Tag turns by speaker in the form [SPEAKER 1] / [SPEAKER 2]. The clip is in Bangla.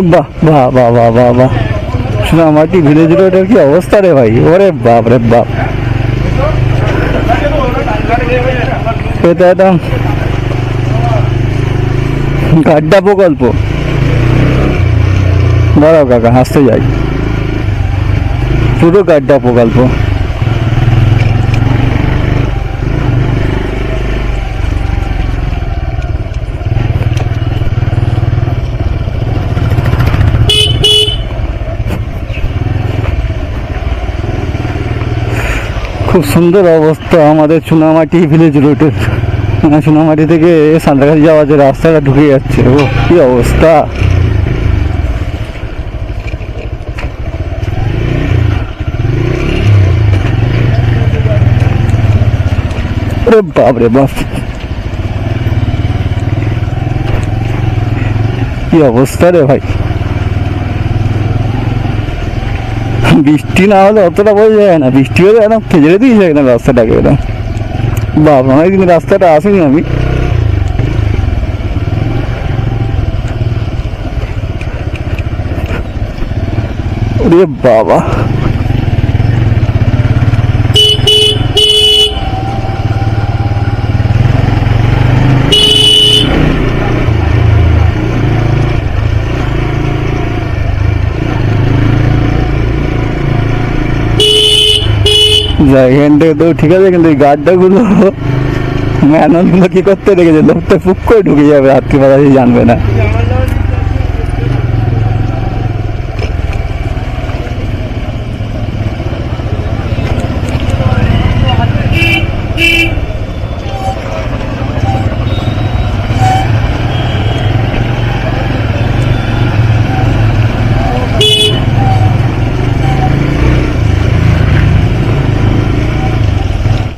[SPEAKER 1] বাহ বাহ বাহ বাহ বাহ বাহ। সোনামাটি ভিলেজ রোডের কি অবস্থা রে ভাই? ওরে বাপ রে বাপ। এটা একদম গাড্ডা প্রকল্প। দাঁড়াও কাকা, হাসতে যাই। পুরো গাড্ডা প্রকল্প। খুব সুন্দর অবস্থা আমাদের চুনামাটি ভিলেজ রোডের মানে চুনামাটি থেকে সাঁতরাগাছি যাওয়ার যে রাস্তাটা ঢুকে যাচ্ছে। ও, কি অবস্থা? ওরে বাপ বাপ। কি অবস্থা রে ভাই? বৃষ্টি না হলে অতটা বোঝা যায় না। বৃষ্টি হলে একদম ফেজড়ে দিয়েছে একদম রাস্তাটাকে একদম। বাবা অনেকদিন রাস্তাটা আসিনি আমি। বাবা। তো ঠিক আছে, কিন্তু এই গাড্ডাগুলো ম্যানুয়ালগুলো কি করতে রেখেছে লোকটা ফুক করে ঢুকে যাবে, রাত্রিবেলা জানবে না।